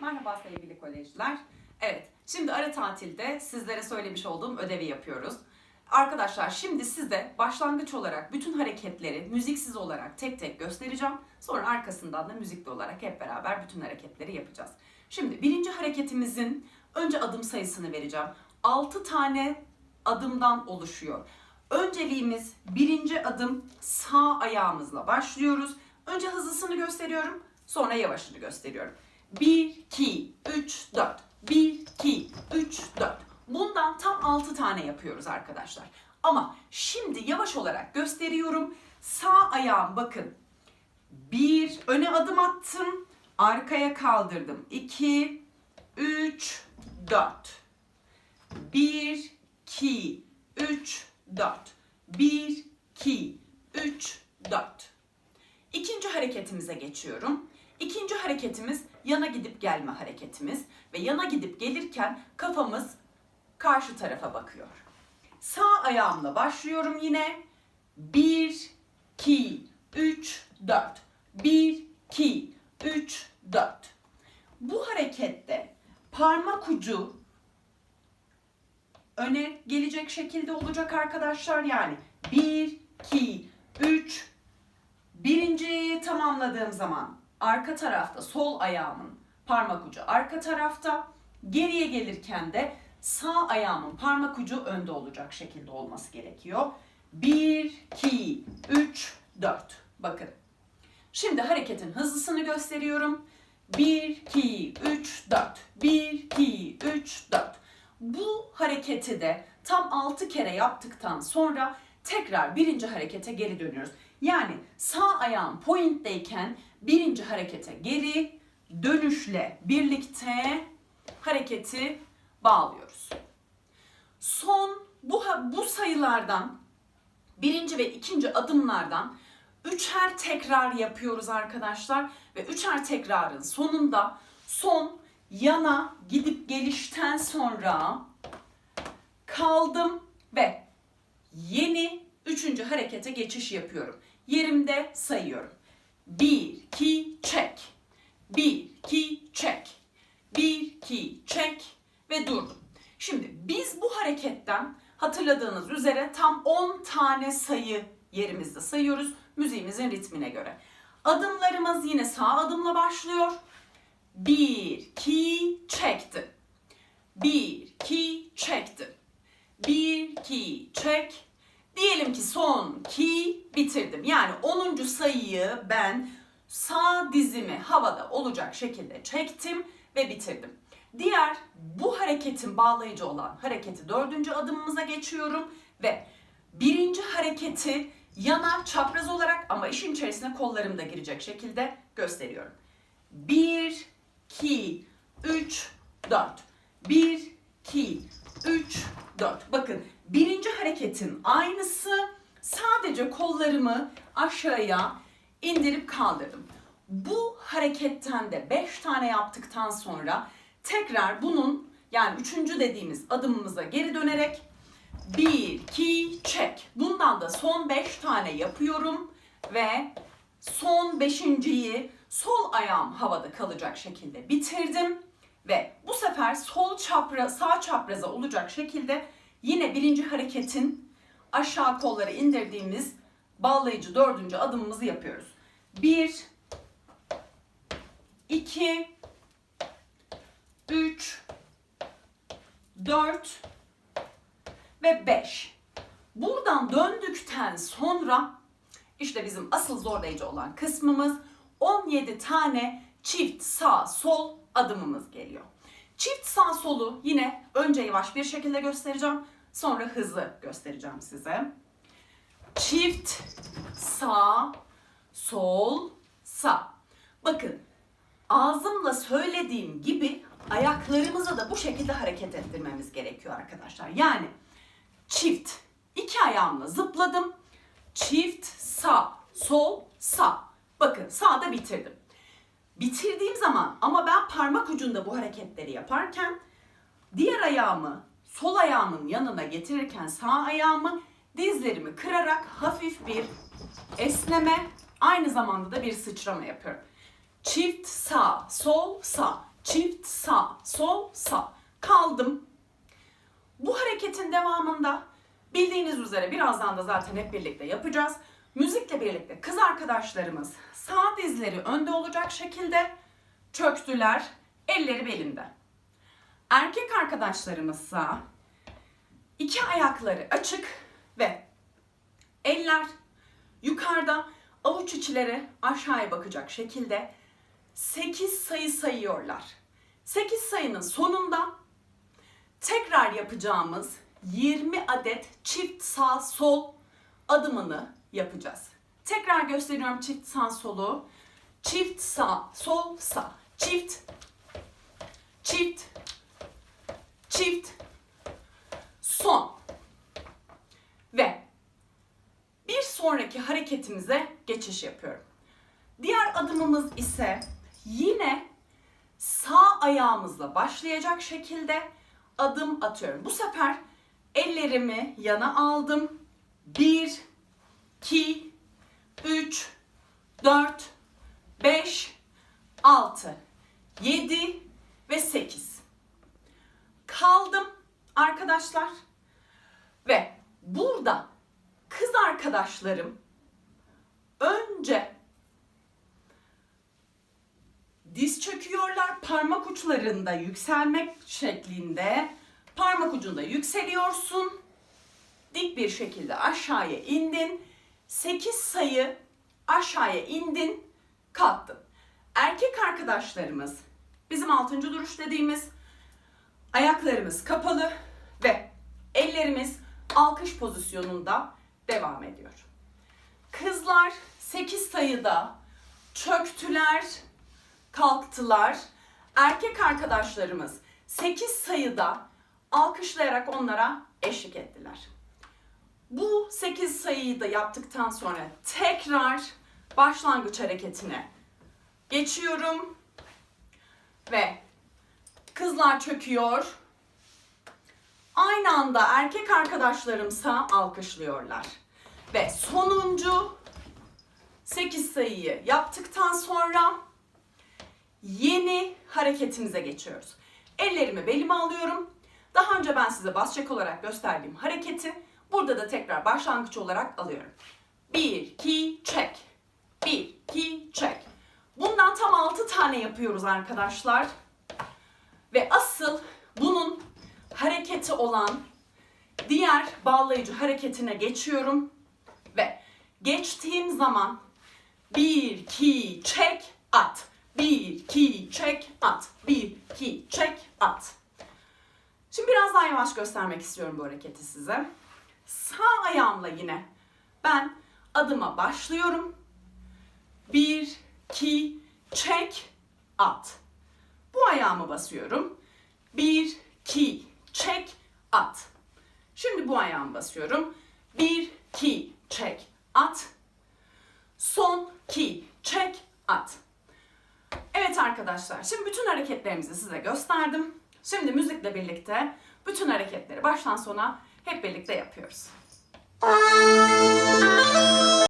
Merhaba sevgili kolejler. Evet, şimdi ara tatilde sizlere söylemiş olduğum ödevi yapıyoruz. Arkadaşlar şimdi size başlangıç olarak bütün hareketleri müziksiz olarak tek tek göstereceğim. Sonra arkasından da müzikli olarak hep beraber bütün hareketleri yapacağız. Şimdi birinci hareketimizin önce adım sayısını vereceğim. 6 tane adımdan oluşuyor. Önceliğimiz birinci adım sağ ayağımızla başlıyoruz. Önce hızlısını gösteriyorum, sonra yavaşını gösteriyorum. 1, 2, 3, 4. 1, 2, 3, 4. Bundan tam 6 tane yapıyoruz arkadaşlar. Ama şimdi yavaş olarak gösteriyorum. Sağ ayağım bakın. 1, öne adım attım. Arkaya kaldırdım. 2, 3, 4. 1, 2, 3, 4. 1, 2, 3, 4. İkinci hareketimize geçiyorum. İkinci hareketimiz yana gidip gelme hareketimiz ve yana gidip gelirken kafamız karşı tarafa bakıyor. Sağ ayağımla başlıyorum yine. 1 2 3 4. 1 2 3 4. Bu harekette parmak ucu öne gelecek şekilde olacak arkadaşlar. Yani 1 2 3 Birinciyi tamamladığım zaman arka tarafta sol ayağımın parmak ucu arka tarafta, geriye gelirken de sağ ayağımın parmak ucu önde olacak şekilde olması gerekiyor. 1, 2, 3, 4. Bakın. Şimdi hareketin hızlısını gösteriyorum. 1, 2, 3, 4. 1, 2, 3, 4. Bu hareketi de tam 6 kere yaptıktan sonra tekrar birinci harekete geri dönüyoruz. Yani sağ ayağım pointteyken birinci harekete geri dönüşle birlikte hareketi bağlıyoruz. Son bu, bu sayılardan birinci ve ikinci adımlardan üçer tekrar yapıyoruz arkadaşlar ve üçer tekrarın sonunda son yana gidip gelişten sonra kaldım ve yeni üçüncü harekete geçiş yapıyorum. Yerimde sayıyorum. 1, 2, çek. 1, 2, çek. 1, 2, çek ve durdum. Şimdi biz bu hareketten hatırladığınız üzere tam 10 tane sayı yerimizde sayıyoruz müziğimizin ritmine göre. Adımlarımız yine sağ adımla başlıyor. 1, 2, çekti. 1, 2, çekti. 1, 2, çek. Diyelim ki son ki bitirdim. Yani 10. sayıyı ben sağ dizimi havada olacak şekilde çektim ve bitirdim. Diğer bu hareketin bağlayıcı olan hareketi dördüncü adımımıza geçiyorum ve birinci hareketi yana çapraz olarak ama işin içerisine kollarım da girecek şekilde gösteriyorum. 1, 2, 3, 4. 1, 2, 3, 4. Bakın birinci hareketin aynısı sadece kollarımı aşağıya indirip kaldırdım. Bu hareketten de 5 tane yaptıktan sonra tekrar bunun yani üçüncü dediğimiz adımımıza geri dönerek 1, 2, çek. Bundan da son 5 tane yapıyorum ve son beşinciyi sol ayağım havada kalacak şekilde bitirdim. Ve bu sefer sol çapra, sağ çapraza olacak şekilde yine birinci hareketin aşağı kolları indirdiğimiz bağlayıcı dördüncü adımımızı yapıyoruz. Bir, iki, üç, dört ve beş. Buradan döndükten sonra işte bizim asıl zorlayıcı olan kısmımız 17 tane çift sağ sol adımımız geliyor. Çift sağ solu yine önce yavaş bir şekilde göstereceğim. Sonra hızlı göstereceğim size. Çift sağ sol sağ. Bakın ağzımla söylediğim gibi ayaklarımızı da bu şekilde hareket ettirmemiz gerekiyor arkadaşlar. Yani çift iki ayağımla zıpladım. Çift sağ sol sağ. Bakın sağda bitirdim. Bitirdiğim zaman ama ben parmak ucunda bu hareketleri yaparken diğer ayağımı sol ayağımın yanına getirirken sağ ayağımı dizlerimi kırarak hafif bir esneme aynı zamanda da bir sıçrama yapıyorum. Çift sağ sol sağ çift sağ, sol, sağ. Kaldım. Bu hareketin devamında bildiğiniz üzere birazdan da zaten hep birlikte yapacağız. Müzikle birlikte kız arkadaşlarımız sağ dizleri önde olacak şekilde çöktüler, elleri belinde. Erkek arkadaşlarımızsa iki ayakları açık ve eller yukarıda avuç içleri aşağıya bakacak şekilde 8 sayı sayıyorlar. 8 sayının sonunda tekrar yapacağımız 20 adet çift sağ sol adımını yapacağız. Tekrar gösteriyorum çift sağ solu. Çift sağ sol sağ. Çift çift çift son ve bir sonraki hareketimize geçiş yapıyorum. Diğer adımımız ise yine sağ ayağımızla başlayacak şekilde adım atıyorum. Bu sefer ellerimi yana aldım. 1, 2, 3, 4, 5, 6, 7 ve 8. Kaldım arkadaşlar. Ve burada kız arkadaşlarım önce diz çöküyorlar. Parmak uçlarında yükselmek şeklinde. Parmak ucunda yükseliyorsun. Dik bir şekilde aşağıya indin. 8 sayı aşağıya indin, kalktın. Erkek arkadaşlarımız bizim 6. duruş dediğimiz ayaklarımız kapalı ve ellerimiz alkış pozisyonunda devam ediyor. Kızlar 8 sayıda çöktüler, kalktılar. Erkek arkadaşlarımız 8 sayıda alkışlayarak onlara eşlik ettiler. Bu 8 sayıyı da yaptıktan sonra tekrar başlangıç hareketine geçiyorum ve kızlar çöküyor. Aynı anda erkek arkadaşlarımsa alkışlıyorlar. Ve sonuncu 8 sayıyı yaptıktan sonra yeni hareketimize geçiyoruz. Ellerimi belime alıyorum. Daha önce ben size basacak olarak gösterdiğim hareketi burada da tekrar başlangıç olarak alıyorum. 1, 2, çek. 1, 2, çek. Bundan tam 6 tane yapıyoruz arkadaşlar. Ve asıl bunun hareketi olan diğer bağlayıcı hareketine geçiyorum. Ve geçtiğim zaman 1, 2, çek, at. 1, 2, çek, at. 1, 2, çek, at. Şimdi biraz daha yavaş göstermek istiyorum bu hareketi size. Sağ ayağımla yine ben adıma başlıyorum. 1, 2, çek, at. Bu ayağımı basıyorum. 1, 2, çek, at. Şimdi bu ayağımı basıyorum. 1, 2, çek, at. Son 2, çek, at. Evet arkadaşlar, şimdi bütün hareketlerimizi size gösterdim. Şimdi müzikle birlikte bütün hareketleri baştan sona hep birlikte yapıyoruz.